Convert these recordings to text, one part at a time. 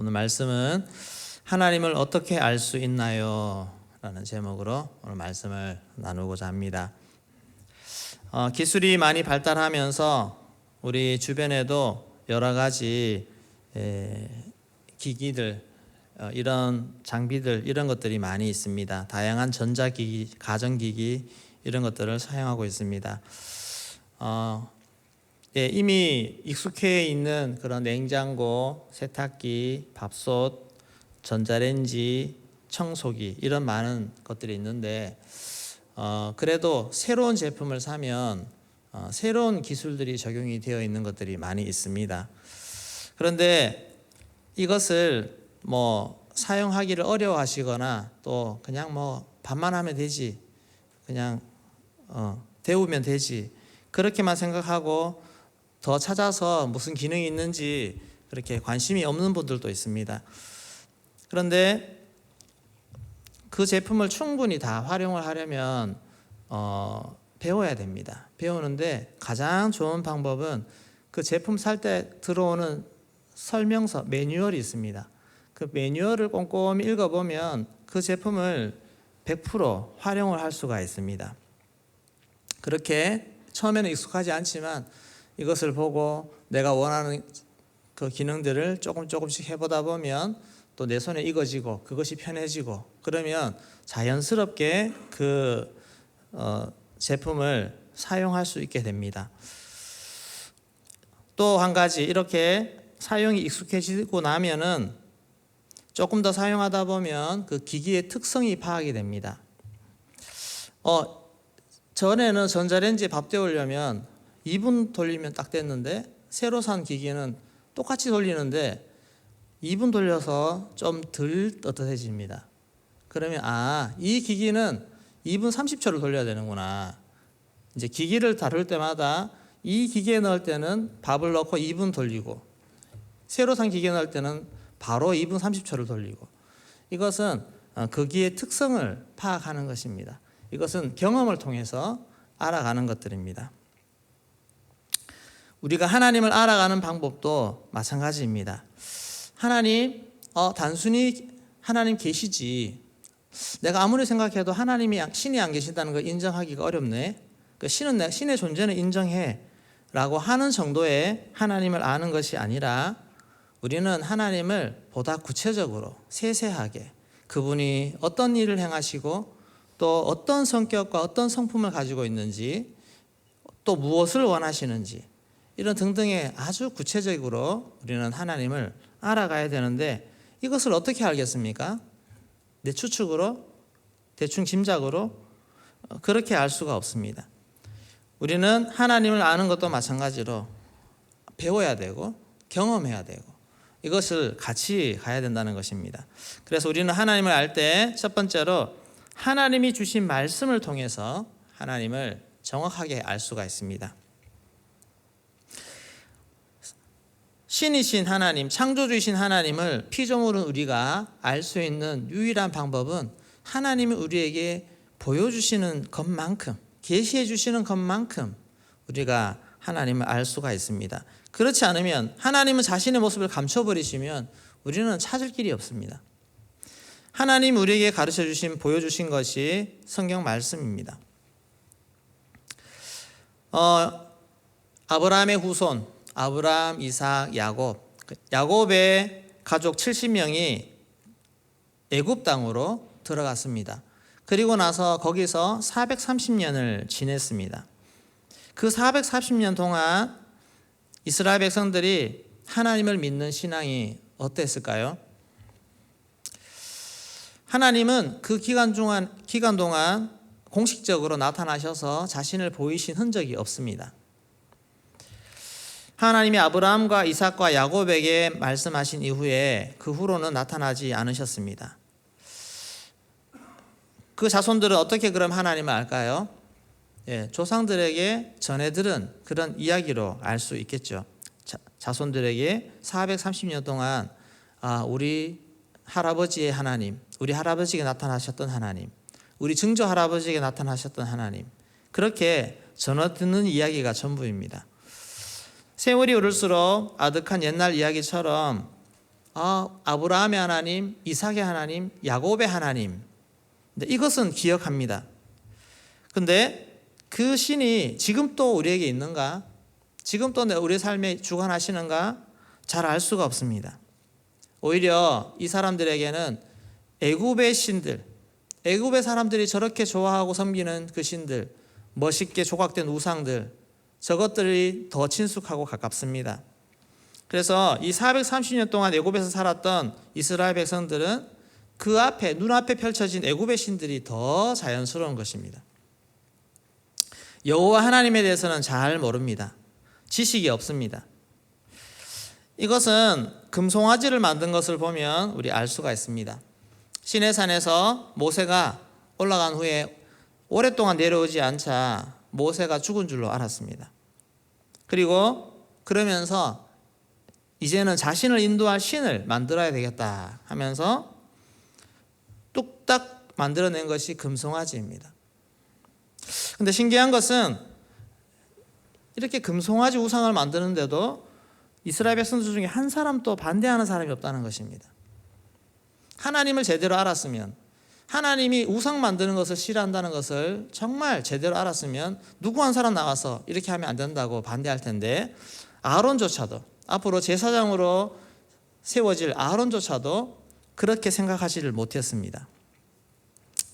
오늘 말씀은 하나님을 어떻게 알 수 있나요? 라는 제목으로 오늘 말씀을 나누고자 합니다. 어, 기술이 많이 발달하면서 우리 주변에도 여러 가지 에, 기기들 어, 이런 장비들 이런 것들이 많이 있습니다. 다양한 전자기기, 가전기기 이런 것들을 사용하고 있습니다. 어, 예, 이미 익숙해 있는 그런 냉장고, 세탁기, 밥솥, 전자레인지, 청소기 이런 많은 것들이 있는데 어, 그래도 새로운 제품을 사면 어, 새로운 기술들이 적용이 되어 있는 것들이 많이 있습니다. 그런데 이것을 뭐 사용하기를 어려워하시거나 또 그냥 뭐 반만 하면 되지 그냥 어, 데우면 되지 그렇게만 생각하고 더 찾아서 무슨 기능이 있는지 그렇게 관심이 없는 분들도 있습니다. 그런데 그 제품을 충분히 다 활용을 하려면 어, 배워야 됩니다. 배우는데 가장 좋은 방법은 그 제품 살 때 들어오는 설명서 매뉴얼이 있습니다. 그 매뉴얼을 꼼꼼히 읽어보면 그 제품을 100% 활용을 할 수가 있습니다. 그렇게 처음에는 익숙하지 않지만 이것을 보고 내가 원하는 그 기능들을 조금 조금씩 해보다 보면 또 내 손에 익어지고 그것이 편해지고 그러면 자연스럽게 그 어, 제품을 사용할 수 있게 됩니다. 또 한 가지 이렇게 사용이 익숙해지고 나면은 조금 더 사용하다 보면 그 기기의 특성이 파악이 됩니다. 어, 전에는 전자레인지에 밥 데우려면 2분 돌리면 딱 됐는데 새로 산 기기는 똑같이 돌리는데 2분 돌려서 좀 덜 떳떳해집니다. 그러면 아, 이 기기는 2분 30초를 돌려야 되는구나. 이제 기기를 다룰 때마다 이 기계에 넣을 때는 밥을 넣고 2분 돌리고 새로 산 기계에 넣을 때는 바로 2분 30초를 돌리고 이것은 어, 그 기의 특성을 파악하는 것입니다. 이것은 경험을 통해서 알아가는 것들입니다. 우리가 하나님을 알아가는 방법도 마찬가지입니다. 하나님, 어, 단순히 하나님 계시지. 내가 아무리 생각해도 하나님이 신이 안 계신다는 걸 인정하기가 어렵네. 그 신은 내 신의 존재는 인정해라고 하는 정도의 하나님을 아는 것이 아니라 우리는 하나님을 보다 구체적으로 세세하게 그분이 어떤 일을 행하시고 또 어떤 성격과 어떤 성품을 가지고 있는지 또 무엇을 원하시는지 이런 등등의 아주 구체적으로 우리는 하나님을 알아가야 되는데 이것을 어떻게 알겠습니까? 내 추측으로 대충 짐작으로 어, 그렇게 알 수가 없습니다. 우리는 하나님을 아는 것도 마찬가지로 배워야 되고 경험해야 되고 이것을 같이 가야 된다는 것입니다. 그래서 우리는 하나님을 알 때 첫 번째로 하나님이 주신 말씀을 통해서 하나님을 정확하게 알 수가 있습니다. 신이신 하나님, 창조주이신 하나님을 피조물은 우리가 알 수 있는 유일한 방법은 하나님이 우리에게 보여주시는 것만큼, 계시해 주시는 것만큼 우리가 하나님을 알 수가 있습니다. 그렇지 않으면 하나님은 자신의 모습을 감춰버리시면 우리는 찾을 길이 없습니다. 하나님 우리에게 가르쳐 주신 보여주신 것이 성경 말씀입니다. 어, 아브라함의 후손 아브라함, 이삭, 야곱. 야곱의 가족 70명이 애굽 땅으로 들어갔습니다. 그리고 나서 거기서 430년을 지냈습니다. 그 430년 동안 이스라엘 백성들이 하나님을 믿는 신앙이 어땠을까요? 하나님은 그 기간 동안 기간 동안 공식적으로 나타나셔서 자신을 보이신 흔적이 없습니다. 하나님이 아브라함과 이삭과 야곱에게 말씀하신 이후에 그 후로는 나타나지 않으셨습니다. 그 자손들은 어떻게 그럼 하나님을 알까요? 예, 조상들에게 전해 들은 그런 이야기로 알 수 있겠죠. 자, 손들에게 430년 동안 아, 우리 할아버지의 하나님, 우리 할아버지에게 나타나셨던 하나님, 우리 증조 할아버지에게 나타나셨던 하나님, 그렇게 전해 듣는 이야기가 전부입니다. 세월이 오를수록 아득한 옛날 이야기처럼 아, 아브라함의 하나님, 이삭의 하나님, 야곱의 하나님. 근데 이것은 기억합니다. 근데 그 신이 지금 또 우리에게 있는가? 지금 또 우리 삶에 주관하시는가? 잘 알 수가 없습니다. 오히려 이 사람들에게는 애굽의 신들, 애굽의 사람들이 저렇게 좋아하고 섬기는 그 신들, 멋있게 조각된 우상들, 저것들이 더 친숙하고 가깝습니다. 그래서 이 430년 동안 애굽에서 살았던 이스라엘 백성들은 그 앞에 눈앞에 펼쳐진 애굽의 신들이 더 자연스러운 것입니다. 여호와 하나님에 대해서는 잘 모릅니다. 지식이 없습니다. 이것은 금송아지를 만든 것을 보면 우리 알 수가 있습니다. 시내산에서 모세가 올라간 후에 오랫동안 내려오지 않자 모세가 죽은 줄로 알았습니다. 그리고 그러면서 이제는 자신을 인도할 신을 만들어야 되겠다 하면서 뚝딱 만들어낸 것이 금송아지입니다. 근데 신기한 것은 이렇게 금송아지 우상을 만드는데도 이스라엘 백성들 중에 한 사람도 반대하는 사람이 없다는 것입니다. 하나님을 제대로 알았으면 하나님이 우상 만드는 것을 싫어한다는 것을 정말 제대로 알았으면 누구 한 사람 나와서 이렇게 하면 안 된다고 반대할 텐데 아론조차도 앞으로 제사장으로 세워질 아론조차도 그렇게 생각하지를 못했습니다.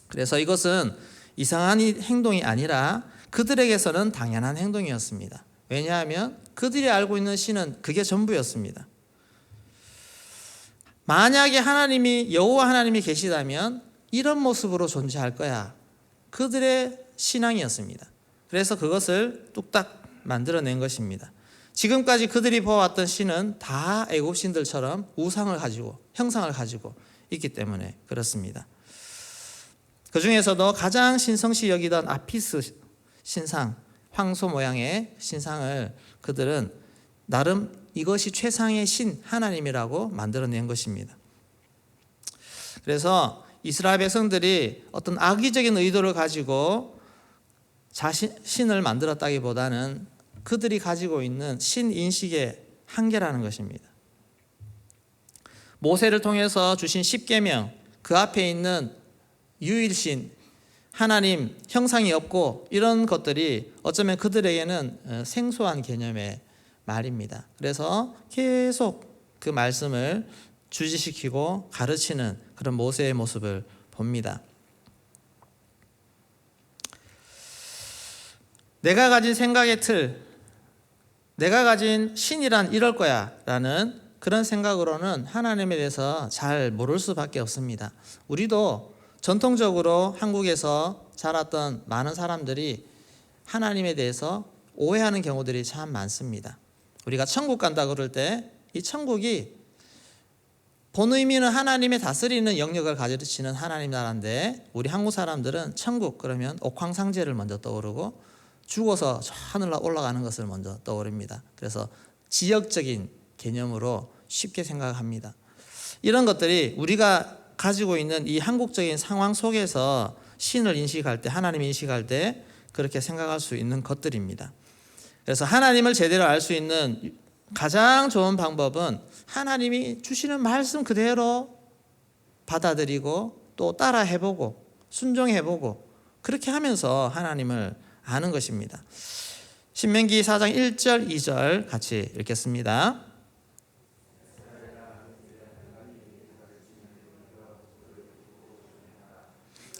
그래서 이것은 이상한 행동이 아니라 그들에게서는 당연한 행동이었습니다. 왜냐하면 그들이 알고 있는 신은 그게 전부였습니다. 만약에 하나님이 여호와 하나님이 계시다면 이런 모습으로 존재할 거야. 그들의 신앙이었습니다. 그래서 그것을 뚝딱 만들어낸 것입니다. 지금까지 그들이 보았던 신은 다 애굽 신들처럼 우상을 가지고 형상을 가지고 있기 때문에 그렇습니다. 그 중에서도 가장 신성시 여기던 아피스 신상, 황소 모양의 신상을 그들은 나름 이것이 최상의 신 하나님이라고 만들어낸 것입니다. 그래서 이스라엘 백성들이 어떤 악의적인 의도를 가지고 자신 신을 만들었다기보다는 그들이 가지고 있는 신 인식의 한계라는 것입니다. 모세를 통해서 주신 십계명 그 앞에 있는 유일신 하나님 형상이 없고 이런 것들이 어쩌면 그들에게는 어, 생소한 개념의 말입니다. 그래서 계속 그 말씀을 주지시키고 가르치는 그런 모세의 모습을 봅니다. 내가 가진 생각의 틀, 내가 가진 신이란 이럴 거야 라는 그런 생각으로는 하나님에 대해서 잘 모를 수밖에 없습니다. 우리도 전통적으로 한국에서 자랐던 많은 사람들이 하나님에 대해서 오해하는 경우들이 참 많습니다. 우리가 천국 간다 그럴 때 이 천국이 본 의미는 하나님의 다스리는 영역을 가지치는 하나님 나라인데 우리 한국 사람들은 천국 그러면 옥황상제를 먼저 떠오르고 죽어서 저 하늘로 올라가는 것을 먼저 떠오릅니다. 그래서 지역적인 개념으로 쉽게 생각합니다. 이런 것들이 우리가 가지고 있는 이 한국적인 상황 속에서 신을 인식할 때, 하나님 인식할 때 그렇게 생각할 수 있는 것들입니다. 그래서 하나님을 제대로 알 수 있는 가장 좋은 방법은 하나님이 주시는 말씀 그대로 받아들이고 또 따라 해보고 순종해보고 그렇게 하면서 하나님을 아는 것입니다. 신명기 4장 1절, 2절 같이 읽겠습니다.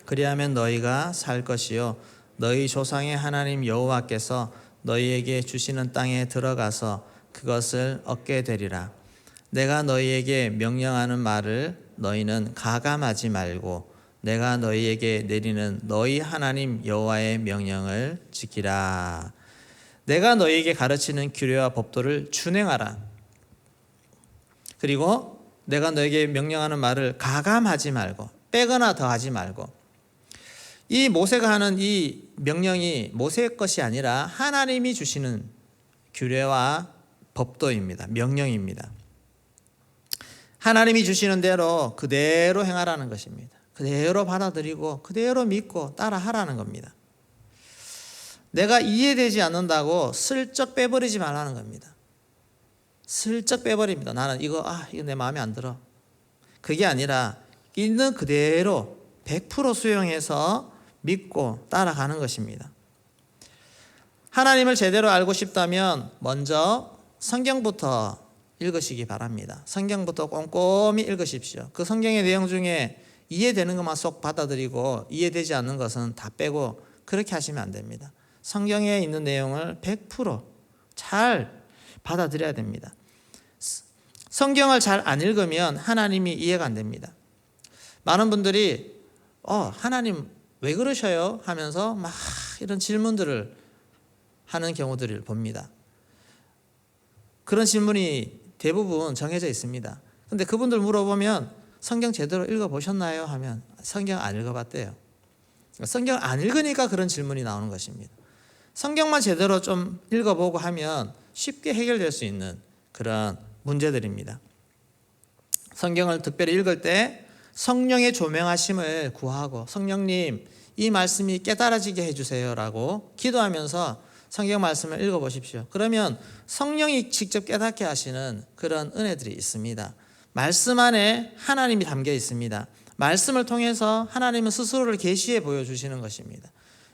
그리하면 너희가 살 것이요 너희 조상의 하나님 여호와께서 너희에게 주시는 땅에 들어가서 그것을 얻게 되리라. 내가 너희에게 명령하는 말을 너희는 가감하지 말고 내가 너희에게 내리는 너희 하나님 여호와의 명령을 지키라. 내가 너희에게 가르치는 규례와 법도를 준행하라. 그리고 내가 너에게 명령하는 말을 가감하지 말고 빼거나 더하지 말고 이 모세가 하는 이 명령이 모세의 것이 아니라 하나님이 주시는 규례와 법도입니다. 명령입니다. 하나님이 주시는 대로 그대로 행하라는 것입니다. 그대로 받아들이고 그대로 믿고 따라하라는 겁니다. 내가 이해되지 않는다고 슬쩍 빼버리지 말라는 겁니다. 슬쩍 빼버립니다. 나는 이거 아 이거 내 마음에 안 들어. 그게 아니라 있는 그대로 100% 수용해서 믿고 따라가는 것입니다. 하나님을 제대로 알고 싶다면 먼저 성경부터 읽으시기 바랍니다. 성경부터 꼼꼼히 읽으십시오. 그 성경의 내용 중에 이해되는 것만 쏙 받아들이고 이해되지 않는 것은 다 빼고 그렇게 하시면 안 됩니다. 성경에 있는 내용을 100%잘 받아들여야 됩니다. 성경을 잘 안 읽으면 하나님이 이해가 안 됩니다. 많은 분들이 어, 하나님 왜 그러셔요? 하면서 막 이런 질문들을 하는 경우들을 봅니다. 그런 질문이 대부분 정해져 있습니다. 근데 그분들 물어보면 성경 제대로 읽어 보셨나요? 하면 성경 안 읽어 봤대요. 성경 안 읽으니까 그런 질문이 나오는 것입니다. 성경만 제대로 좀 읽어보고 하면 쉽게 해결될 수 있는 그런 문제들입니다. 성경을 특별히 읽을 때 성령의 조명하심을 구하고 성령님 이 말씀이 깨달아지게 해주세요라고 기도하면서 성경 말씀을 읽어보십시오. 그러면 성령이 직접 깨닫게 하시는 그런 은혜들이 있습니다. 말씀 안에 하나님이 담겨 있습니다. 말씀을 통해서 하나님은 스스로를 계시해 보여주시는 것입니다.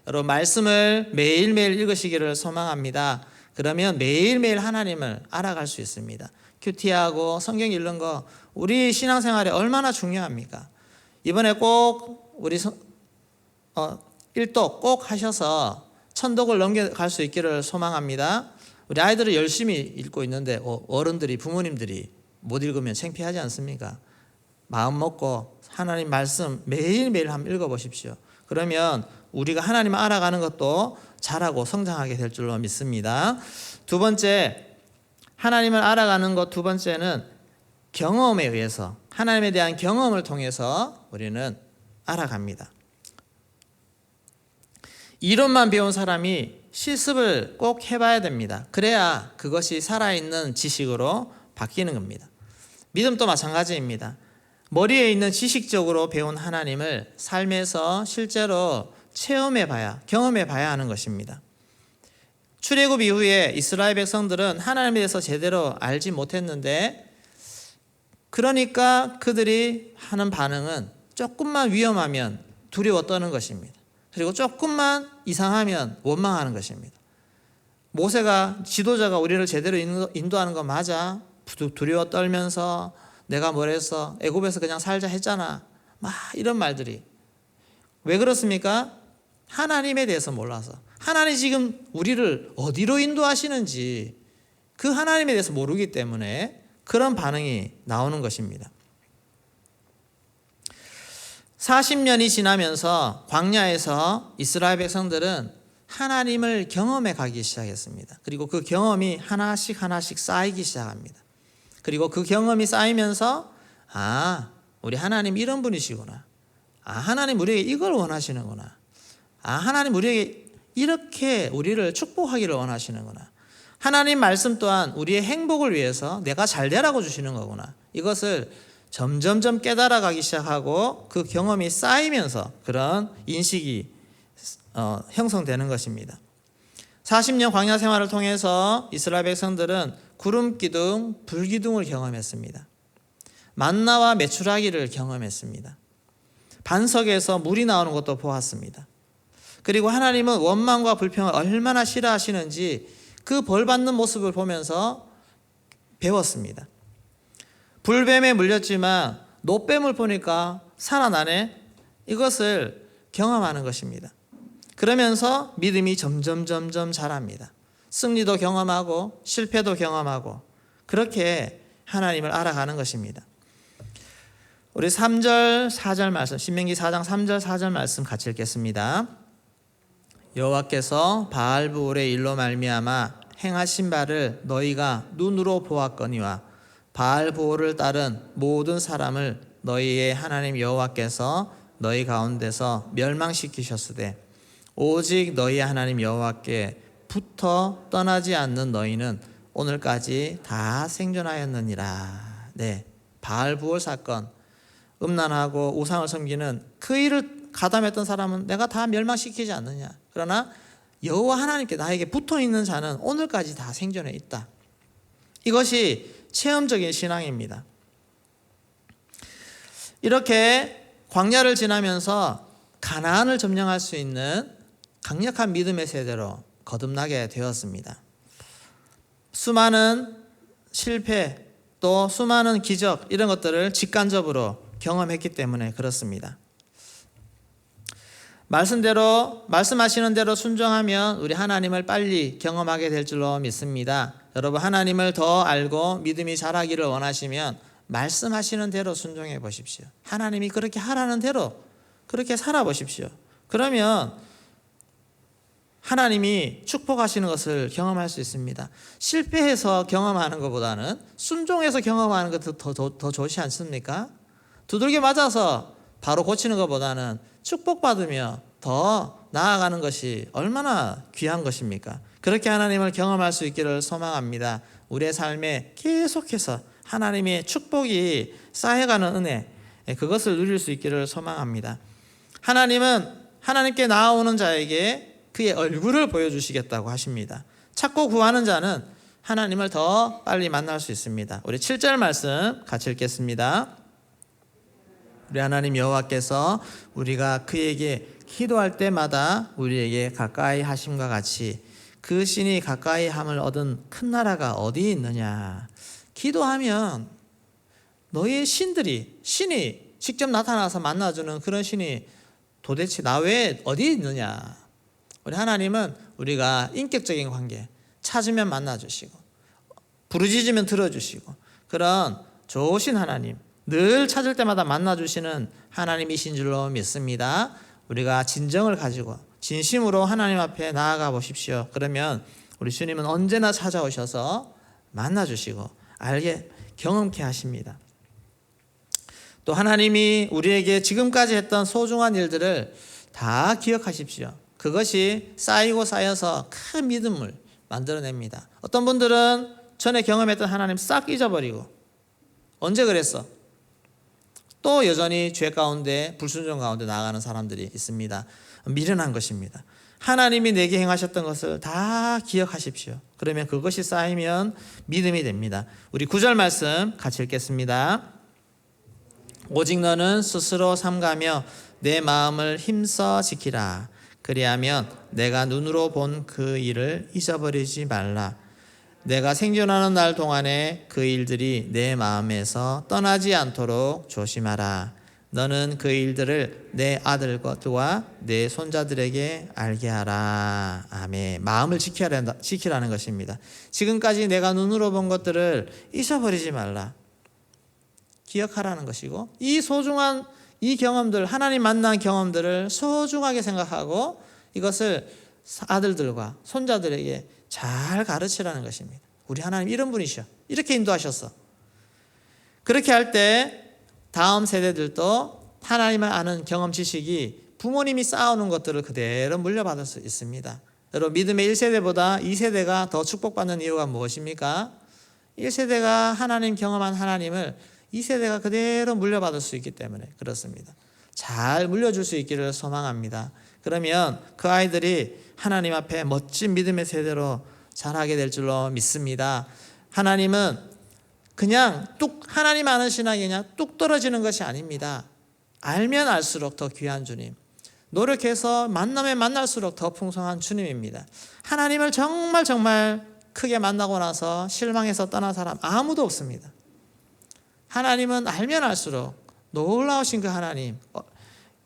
여러분 말씀을 매일매일 읽으시기를 소망합니다. 그러면 매일매일 하나님을 알아갈 수 있습니다. 큐티하고 성경 읽는 거 우리 신앙생활에 얼마나 중요합니까? 이번에 꼭 우리 성- 어, 일독 꼭 하셔서 천독을 넘겨갈 수 있기를 소망합니다. 우리 아이들은 열심히 읽고 있는데 어, 어른들이 부모님들이 못 읽으면 창피하지 않습니까? 마음 먹고 하나님 말씀 매일매일 한번 읽어보십시오. 그러면 우리가 하나님 알아가는 것도 잘하고 성장하게 될 줄로 믿습니다. 두 번째, 하나님을 알아가는 것 두 번째는 경험에 의해서 하나님에 대한 경험을 통해서 우리는 알아갑니다. 이론만 배운 사람이 실습을 꼭 해봐야 됩니다. 그래야 그것이 살아있는 지식으로 바뀌는 겁니다. 믿음도 마찬가지입니다. 머리에 있는 지식적으로 배운 하나님을 삶에서 실제로 체험해 봐야, 경험해 봐야 하는 것입니다. 출애굽 이후에 이스라엘 백성들은 하나님에 대해서 제대로 알지 못했는데 그러니까 그들이 하는 반응은 조금만 위험하면 두려워 떠는 것입니다. 그리고 조금만 이상하면 원망하는 것입니다. 모세가 지도자가 우리를 제대로 인도- 인도하는 거 맞아? 두- 두려워 떨면서 내가 뭐랬어? 애굽에서 그냥 살자 했잖아. 막 이런 말들이 왜 그렇습니까? 하나님에 대해서 몰라서 하나님 지금 우리를 어디로 인도하시는지 그 하나님에 대해서 모르기 때문에 그런 반응이 나오는 것입니다. 40년이 지나면서 광야에서 이스라엘 백성들은 하나님을 경험해 가기 시작했습니다. 그리고 그 경험이 하나씩 하나씩 쌓이기 시작합니다. 그리고 그 경험이 쌓이면서 아, 우리 하나님 이런 분이시구나. 아, 하나님 우리에게 이걸 원하시는구나. 아, 하나님 우리에게 이렇게 우리를 축복하기를 원하시는구나. 하나님 말씀 또한 우리의 행복을 위해서 내가 잘 되라고 주시는 거구나. 이것을 점점점 깨달아 가기 시작하고 그 경험이 쌓이면서 그런 인식이 어, 형성되는 것입니다. 40년 광야 생활을 통해서 이스라엘 백성들은 구름 기둥, 불 기둥을 경험했습니다. 만나와 메추라기를 경험했습니다. 반석에서 물이 나오는 것도 보았습니다. 그리고 하나님은 원망과 불평을 얼마나 싫어하시는지 그 벌 받는 모습을 보면서 배웠습니다. 불뱀에 물렸지만 노뱀을 보니까 살아나네. 이것을 경험하는 것입니다. 그러면서 믿음이 점점 점점 자랍니다. 승리도 경험하고 실패도 경험하고 그렇게 하나님을 알아가는 것입니다. 우리 3절 4절 말씀 신명기 4장 3절 4절 말씀 같이 읽겠습니다. 여호와께서 바알부울의 일로 말미암아 행하신 바를 너희가 눈으로 보았거니와 바알부울을 따른 모든 사람을 너희의 하나님 여호와께서 너희 가운데서 멸망시키셨으되 오직 너희 하나님 여호와께 붙어 떠나지 않는 너희는 오늘까지 다 생존하였느니라. 네, 바알부울 사건 음란하고 우상을 섬기는 그 일을 가담했던 사람은 내가 다 멸망시키지 않느냐. 그러나 여호와 하나님께 나에게 붙어 있는 자는 오늘까지 다 생존해 있다. 이것이 체험적인 신앙입니다. 이렇게 광야를 지나면서 가나안을 점령할 수 있는 강력한 믿음의 세대로 거듭나게 되었습니다. 수많은 실패 또 수많은 기적 이런 것들을 직간접으로 경험했기 때문에 그렇습니다. 말씀대로 말씀하시는 대로 순종하면 우리 하나님을 빨리 경험하게 될 줄로 믿습니다. 여러분 하나님을 더 알고 믿음이 자라기를 원하시면 말씀하시는 대로 순종해 보십시오. 하나님이 그렇게 하라는 대로 그렇게 살아 보십시오. 그러면 하나님이 축복하시는 것을 경험할 수 있습니다. 실패해서 경험하는 것보다는 순종해서 경험하는 것도 더, 더, 더 좋지 않습니까? 두들겨 맞아서 바로 고치는 것보다는 축복받으며 더 나아가는 것이 얼마나 귀한 것입니까? 그렇게 하나님을 경험할 수 있기를 소망합니다. 우리의 삶에 계속해서 하나님의 축복이 쌓여가는 은혜, 그것을 누릴 수 있기를 소망합니다. 하나님은 하나님께 나아오는 자에게 그의 얼굴을 보여주시겠다고 하십니다. 찾고 구하는 자는 하나님을 더 빨리 만날 수 있습니다. 우리 7절 말씀 같이 읽겠습니다. 우리 하나님 여호와께서 우리가 그에게 기도할 때마다 우리에게 가까이 하심과 같이 그 신이 가까이 함을 얻은 큰 나라가 어디 있느냐? 기도하면 너의 신들이 신이 직접 나타나서 만나주는 그런 신이 도대체 나 외에 어디 있느냐? 우리 하나님은 우리가 인격적인 관계 찾으면 만나주시고 부르짖으면 들어주시고 그런 좋으신 하나님 늘 찾을 때마다 만나주시는 하나님이신 줄로 믿습니다. 우리가 진정을 가지고 진심으로 하나님 앞에 나아가 보십시오. 그러면 우리 주님은 언제나 찾아오셔서 만나주시고 알게 경험케 하십니다. 또 하나님이 우리에게 지금까지 했던 소중한 일들을 다 기억하십시오. 그것이 쌓이고 쌓여서 큰 믿음을 만들어냅니다. 어떤 분들은 전에 경험했던 하나님 싹 잊어버리고 언제 그랬어? 또 여전히 죄 가운데 불순종 가운데 나아가는 사람들이 있습니다. 미련한 것입니다. 하나님이 내게 행하셨던 것을 다 기억하십시오. 그러면 그것이 쌓이면 믿음이 됩니다. 우리 구절 말씀 같이 읽겠습니다. 오직 너는 스스로 삼가며 내 마음을 힘써 지키라. 그리하면 내가 눈으로 본 그 일을 잊어버리지 말라. 내가 생존하는 날 동안에 그 일들이 내 마음에서 떠나지 않도록 조심하라. 너는 그 일들을 내 아들과 내 손자들에게 알게 하라. 아멘. 마음을 지키라, 지키라는 것입니다. 지금까지 내가 눈으로 본 것들을 잊어버리지 말라. 기억하라는 것이고, 이 소중한 이 경험들, 하나님 만난 경험들을 소중하게 생각하고 이것을 아들들과 손자들에게 잘 가르치라는 것입니다. 우리 하나님 이런 분이셔. 이렇게 인도하셨어. 그렇게 할 때 다음 세대들도 하나님을 아는 경험 지식이 부모님이 쌓아놓은 것들을 그대로 물려받을 수 있습니다. 여러분 믿음의 1세대보다 2세대가 더 축복받는 이유가 무엇입니까? 1세대가 하나님 경험한 하나님을 2세대가 그대로 물려받을 수 있기 때문에 그렇습니다. 잘 물려줄 수 있기를 소망합니다. 그러면 그 아이들이 하나님 앞에 멋진 믿음의 세대로 자라게 될 줄로 믿습니다. 하나님은 그냥 뚝 하나님 아는 신앙이 그냥 뚝 떨어지는 것이 아닙니다. 알면 알수록 더 귀한 주님. 노력해서 만나면 만날수록 더 풍성한 주님입니다. 하나님을 정말 정말 크게 만나고 나서 실망해서 떠난 사람 아무도 없습니다. 하나님은 알면 알수록 놀라우신 그 하나님, 어,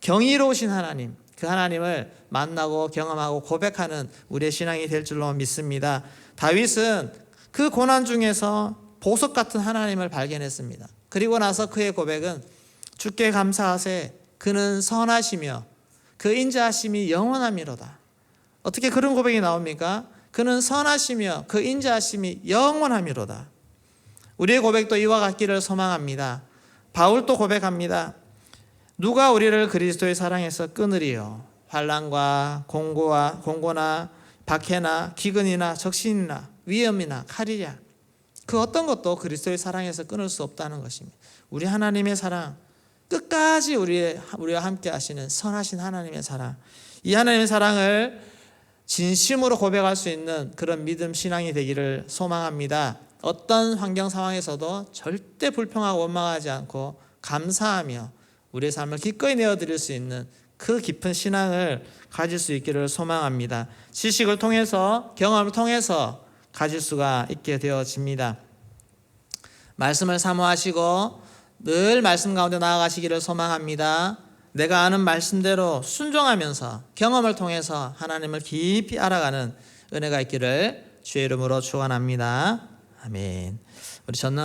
경이로우신 하나님, 그 하나님을 만나고 경험하고 고백하는 우리의 신앙이 될 줄로 믿습니다. 다윗은 그 고난 중에서 보석 같은 하나님을 발견했습니다. 그리고 나서 그의 고백은 주께 감사하세 그는 선하시며 그 인자하심이 영원함이로다. 어떻게 그런 고백이 나옵니까? 그는 선하시며 그 인자하심이 영원함이로다. 우리의 고백도 이와 같기를 소망합니다. 바울도 고백합니다. 누가 우리를 그리스도의 사랑에서 끊으리요? 환란과 공고와 공고나 박해나 기근이나 적신이나 위험이나 칼이랴. 그 어떤 것도 그리스도의 사랑에서 끊을 수 없다는 것입니다. 우리 하나님의 사랑 끝까지 우리의 우리와 함께 하시는 선하신 하나님의 사랑. 이 하나님의 사랑을 진심으로 고백할 수 있는 그런 믿음 신앙이 되기를 소망합니다. 어떤 환경 상황에서도 절대 불평하고 원망하지 않고 감사하며 우리의 삶을 기꺼이 내어드릴 수 있는 그 깊은 신앙을 가질 수 있기를 소망합니다. 지식을 통해서 경험을 통해서 가질 수가 있게 되어집니다. 말씀을 사모하시고 늘 말씀 가운데 나아가시기를 소망합니다. 내가 아는 말씀대로 순종하면서 경험을 통해서 하나님을 깊이 알아가는 은혜가 있기를 주의 이름으로 축원합니다. 아멘. 우리 전능